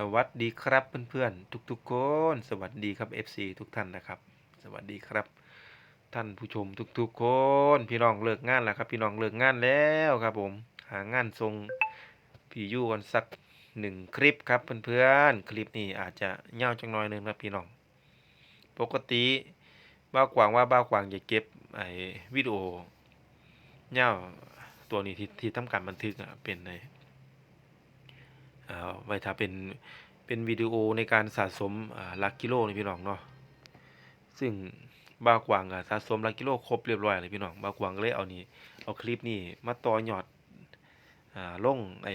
สวัสดีครับเพื่อนๆทุกๆคนสวัสดีครับ FC ทุกท่านนะครับ สวัสดีครับ ท่านผู้ชมทุกๆคน พี่น้องเลิกงานแล้วครับ พี่น้องเลิกงานแล้วครับผมหางานทรงพี่ยู่กันสักหนึ่งคลิปครับเพื่อนๆคลิปนี้อาจจะเง่าจังน้อยนึงนะพี่น้อง ปกติบ้ากวางว่าบ้ากวางจะเก็บไอ้วิดีโอเง่าตัวนี้ที่ที่ทำการบันทึกอะเป็นในเอ่อ ไว้ถ้าเป็นเป็นวิดีโอในการสะสมลักกิโลนี่พี่น้องเนาะซึ่งบากวางก็สะสมลักกิโลครบเรียบร้อยเลยพี่น้องบากวางก็เลยเอานี่เอาคลิปนี้มาต่อยอดอ่าลงไอ้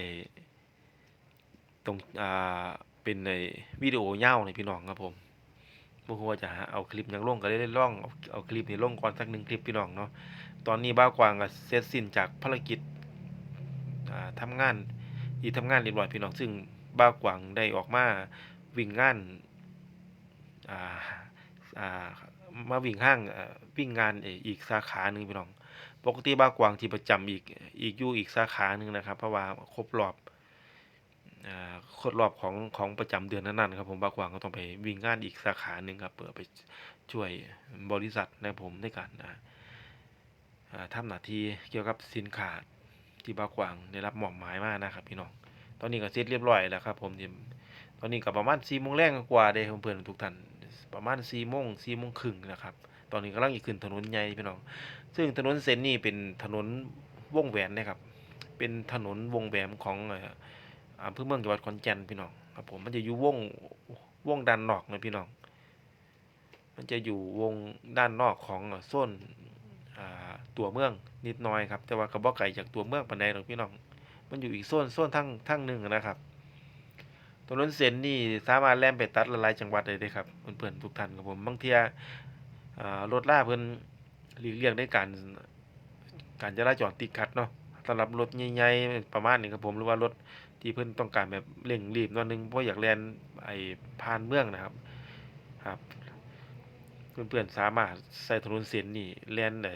ตรงอ่าเป็นไอ้วิดีโอเยาวนี่พี่น้องครับผมบ่ฮู้ว่าจะหาเอาคลิปยังลงก็เลยได้ลองเอาเอาคลิปนี้ลงก่อนสักหนึ่งคลิปพี่น้องเนาะตอนนี้บ้ากวางก็เสร็จสิ้นจากภารกิจอ่าทำงาน ที่ทำงานเรียบร้อยพี่น้องซึ่งบ้ากวางได้ออกมาวิ่งงานอ่าอ่ามาวิ่งห้างวิ่งงานอีกสาขาหนึ่งพี่น้อง ปกติบ้ากวางที่ประจำอีกอีกอยู่อีกสาขาหนึ่งนะครับ เพราะว่าครบรอบครบรอบของของประจำเดือนนั้นๆครับผมบ้ากวางก็ต้องไปวิ่งงานอีกสาขาหนึ่งครับเพื่อไปช่วยบริษัทนะผมในการอ่าอ่าทำหน้าที่เกี่ยวกับสินค้า ที่บากวางได้รับมอบหมายมานะครับพี่น้องตอนนี้ก็เสร็จเรียบร้อยแล้วครับ ผมที่ตอนนี้ก็ประมาณ4โมงแรงกว่าเด้เพื่อนๆทุกท่านประมาณ4โมง4โมงครึ่งนะครับตอนนี้กำลังอีกขึ้นถนนใหญ่พี่น้อง ซึ่งถนนเส้นนี้เป็นถนนวงแหวนนะครับ เป็นถนนวงแหวนของอ่ออำเภอเมืองจังหวัดขอนแก่นพี่น้องครับผมมันจะอยู่วงวงด้านนอกนะพี่น้อง มันจะอยู่วงด้านนอกของโซน ตัวเมืองนิดน่อยครับ แต่ว่าก็บ่ไกลจากตัวเมืองปานใดหรอกพี่น้อง มันอยู่อีกโซนโซนทั้งทั้งหนึ่งนะครับถนนเส้นนี่สามารถแล่นไปตัดหลายจังหวัดได้เด้ครับเพื่อนๆทุกท่านครับผมบางเทียรถล่าเพิ่อนหลีกเลี่ยงในการการจราจรติดขัดเนาะสำหรับรถใหญ่ๆประมาณนี้ครับผมหรือว่ารถที่เพิ่อนต้องการแบบเร่งรีบหนิดนึงเพราะอยากแล่นไอ้ผ่านเมืองนะครับครับเพื่อนๆสามารถใช้ถนนเส้นนี้แล่นได้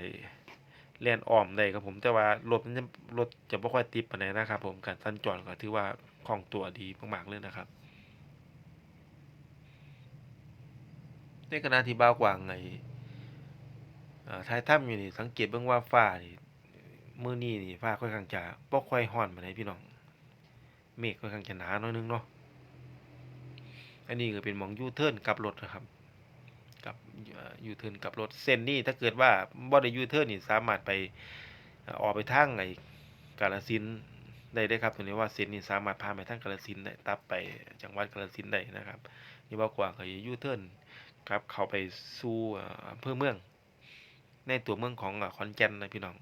แล่นอ้อมได้ครับผมแต่ว่ารถมันจะรถจะบ่ค่อยติดปานใดนะครับ ผมการสัญจรก็ถือว่าคล่องตัวดีมากๆเลยนะครับในขณะที่บ่าวกวางไอ้อ่าท้ายถ้ำอยู่นี่สังเกตเบิ่งว่าฟ้านี่มือนี้นี่ฟ้าค่อนข้างจะบ่ค่อยร้อนปานใดพี่น้องเมฆค่อนข้างจะหนาหน่อยนึงเนาะอันนี้ก็เป็นมองยูเทิร์นกลับรถนะครับ กับยูเทิร์นกับรถเส้นนี้ถ้าเกิดว่าบ่ได้ยูเทิร์นนี่สามารถไปออกไปทางไอ้กาฬสินได้เด้ครับตรงนี้ว่าเส้นนี้สามารถพาไปทางกาฬสินได้ตัดไปจังหวัดกาฬสินได้นะครับนี่ว่ากว่าก็ยูเทิร์นครับเข้าไปสู่เอ่ออำเภอเมือง ในตัวเมืองของเอ่อขอนแก่นนะพี่น้อง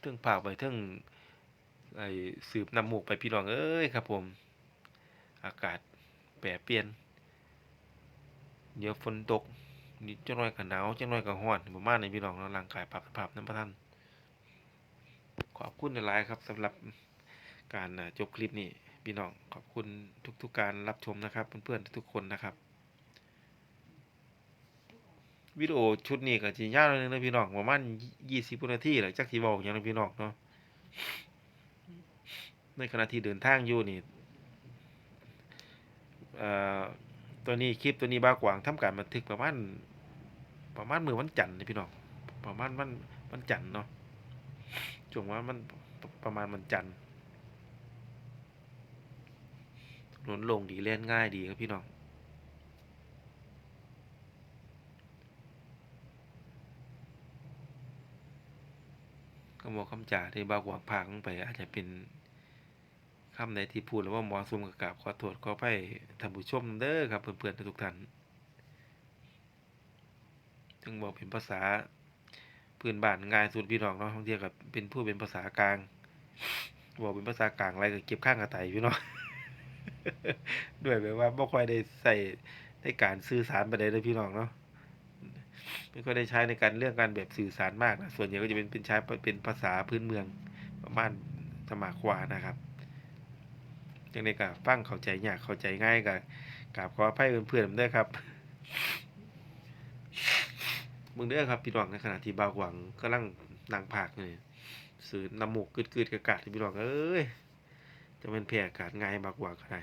เทิงภาคไปเทิงไอ้สืบน้ำมูกไปพี่น้องเอ้ยครับผม อากาศแปรเปลี่ยน เดี๋ยวฝนตกนิดจังน้อยก็หนาวจังน้อยก็ร้อนประมาณนี้พี่น้องเนาะร่างกายปรับสภาพนำบ่ทันขอบคุณหลายครับสำหรับการจบคลิปนี้พี่น้องขอบคุณทุกๆการรับชมนะครับเพื่อนๆทุกคนนะครับ วิดีโอชุดนี้ก็สิยาวนิดนึงนะพี่น้องประมาณ20นาทีหละจักสิเว้าหยังนะพี่น้องเนาะในขณะที่เดินทางอยู่นี่อ่อ ตัวนี้คลิปตัวนี้บากวางทำการบันทึกประมาณประมาณมือวันจันทร์นี่พี่น้องประมาณวันวันจันทร์เนาะช่วงว่ามันประมาณวันจันทร์ถนนโลงดีเล่นง่ายดีครับพี่น้องคำบอกคำจ่าที่บากวางพาลงไปอาจจะเป็น คำใดที่พูดแล้วว่ามอสมกับกราบขอโทษขออภัยท่านผู้ชมเด้อครับ เพื่อนๆทุกท่านถึงบอกเป็นภาษาพื้นบ้านง่ายสุดพี่น้องเนาะบางเทีก็เป็นผู้เป็นภาษากลางบอกเป็นภาษากลางอะไรก็เก็บข้างกระไตพี่น้องด้วยแบบว่าบ่ค่อยได้ใส่ในการสื่อสารปานใดเลยพี่น้องเนาะไม่ค่อยได้ใช้ในการเรื่องการแบบสื่อสารมากนะส่วนใหญ่ก็จะเป็นเป็นใช้เป็นภาษาพื้นเมืองประมาณสมากกว่านะครับ จังได๋ก็ฟังเข้าใจยากเข้าใจง่ายก็กราบขออภัยเพื่อนๆเด้อครับมึงเด้อครับพี่น้องในขณะที่บาวหวังกำลังนั่งพากอยู่นี่สื่อน้ำมูกกึดๆกะกะที่พี่น้องเอ้ยจะเป็นแพร่อากาศง่ายมากกว่าก็ได้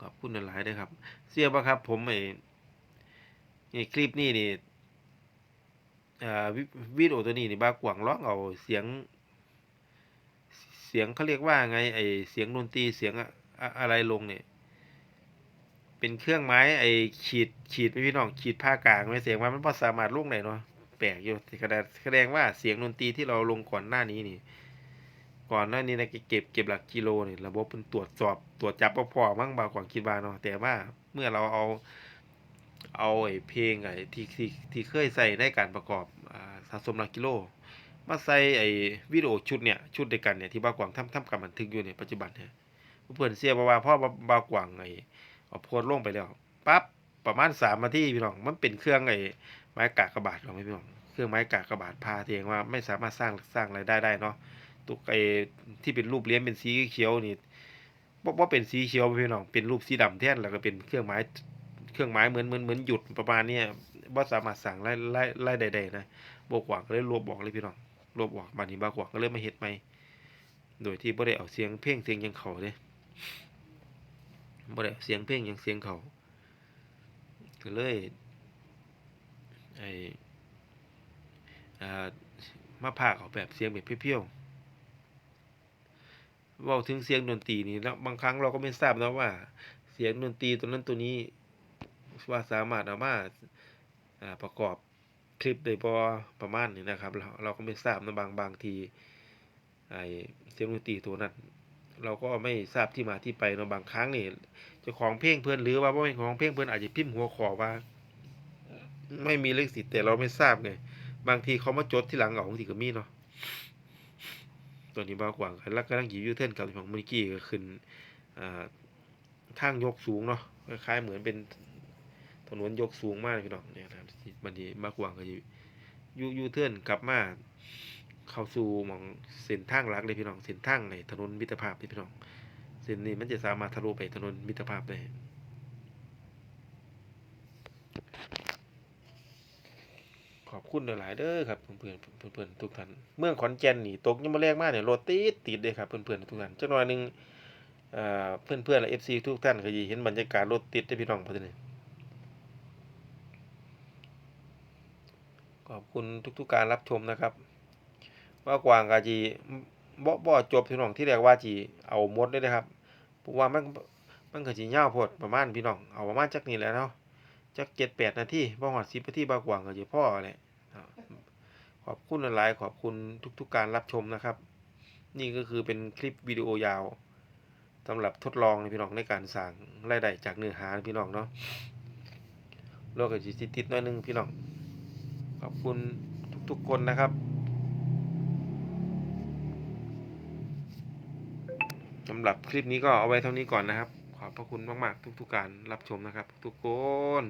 ขอบคุณหลายด้อครับ เสียบ่ครับ ผมไอ้นี่คลิปนี้นี่อ่าวิดีโอตัวนี้นี่บากวางร้องเอาเสียง สียงเขาเรียกว่าไงไอเสียงดนตรีเสียงอะอะไรลงเนี่ยเป็นเครื่องไม้ไอขีดขีดไปพี่น้องขีดผ้ากลางไม่เสียงว่ามันพอสามารถลงได้เนาะแปลกอยู่แสดงแสดงว่าเสียงดนตรีที่เราลงก่อนหน้านี้นี่ก่อนหน้านี้นะเก็บเก็บหลักกิโลเนี่ยระบบมันตรวจสอบตรวจจับบ่พอมั้งบางกว่าคิดว่าเนาะแต่ว่าเมื่อเราเอาเอาไอ้เพลงไอ้ที่ที่ที่เคยใส่ในการประกอบอสะสมหลักกิโล มาใส่ไอ้วิดีโอชุดเนี่ยชุดเดียวกันเนี่ยที่บางกวางทำทำการบันทึกอยู่ในปัจจุบันเนี่ยเพื่อนเสียบ่ว่าพ่อบางกวางไอ้เอาโพสต์ลงไปแล้วปั๊บประมาณ3นาทีพี่น้อง มันเป็นเครื่องไอ้ไม้กากบาทหรอไหมพี่น้องเครื่องไม้กากบาทพาเทียงว่าไม่สามารถสร้างสร้างรายได้ได้เนาะตุกไอ้ที่เป็นรูปเหรียญเป็นสีเขียวนี่บ่บ่เป็นสีเขียวพี่น้องเป็นรูปสีดำแท่นแล้วก็เป็นเครื่องไม้เครื่องหมายเหมือนเหมือนเหมือนหยุดประมาณเนี้ยบ่สามารถสั่งไล่ไล่ไล่ใดๆนะบกหวังก็เลยลบบอกเลยพี่น้อง ลบบอกบัดนี้บ่กวังก็เลยมมาเฮ็ดใหม่โดยที่บ่ได้เอาเสียงเพลงเสียงยังเขาเด้บ่ได้เสียงเพลงยังเสียงเขาก็เลยไออ่ามาพากเอาแบบเสียงแบบเพี้ยวๆว้าถึงเสียงดนตรีนี่แล้วบางครั้งเราก็ไม่ทราบนะว่า เสียงดนตรีตัวนั้นตัวนี้ว่าสามารถเอามาอ่าประกอบ คลิปได้บ่ประมาณนี้นะครับ เราเราก็ไม่ทราบนะบางบางทีไอเสียงดนตรีตัวนั้นเราก็ไม่ทราบที่มาที่ไปเนาะบางครั้งนี่เจ้าของเพลงเพื่อนหรือว่าบ่เป็นของเพลงเพื่อนอาจจะพิมพ์หัวข้อว่า ไม่มีลิขสิทธิ์แต่เราไม่ทราบไงบางทีเขามาจดที่หลังเอาบางทีก็มีเนาะตัวนี้บากว่างแล้วก็นั่งยู่ยูเทิร์นกับของมื่อกี้ก็ขึ้นอ่าทางยกสูงเนาะคล้ายเหมือนเป็น ถนนยกสูงมากเลยพี่น้องเนี่ยนะครับที่บันทีมากกว่าก็อยู่ยูยูเทิร์นกลับมาเข้าสู่มองเส้นทางหลักเลยพี่น้องเส้นทางในถนนมิตรภาพนี่พี่น้องเส้นนี้มันจะสามารถทะลุไปถนนมิตรภาพได้ขอบคุณหลายๆเด้อครับเพื่อนๆเพื่อนๆทุกท่านเมืองขอนแก่นนี่ตกยังมาแรงมากเนี่ยรถติดติดเลยครับเพื่อนๆทุกท่านจักหน่อยหนึงอ่าเพื่อนๆและ FC ทุกท่านก็สิเห็นบรรยากาศรถติดได้พี่น้องพอดี ขอบคุณทุกๆการรับชมนะครับว่ากวางกาจีบ่บ่จบพี่น้องที่แรกว่าจีเอาหมดเลยนะครับเพราะว่ามันมันก็สิยาวโพดประมาณพี่น้องเอาประมาณจักนี้แหละเนาะจัก7-8นาทีบ่ฮอด10นาทีบ่กวางก็สิพอแหละอ่าขอบคุณหลายขอบคุณทุกๆการรับชมนะครับ นี่ก็คือเป็นคลิปวิดีโอยาวสำหรับทดลองในพี่น้องในการสร้างรายได้จากเนื้อหาพี่น้องเนาะโลกก็สิติดน่อยนึงพี่น้อง ขอบคุณทุกๆคนนะครับสำหรับคลิปนี้ก็เอาไว้เท่านี้ก่อนนะครับ ขอบพระคุณมากๆ ทุกๆการรับชมนะครับ ทุกๆคน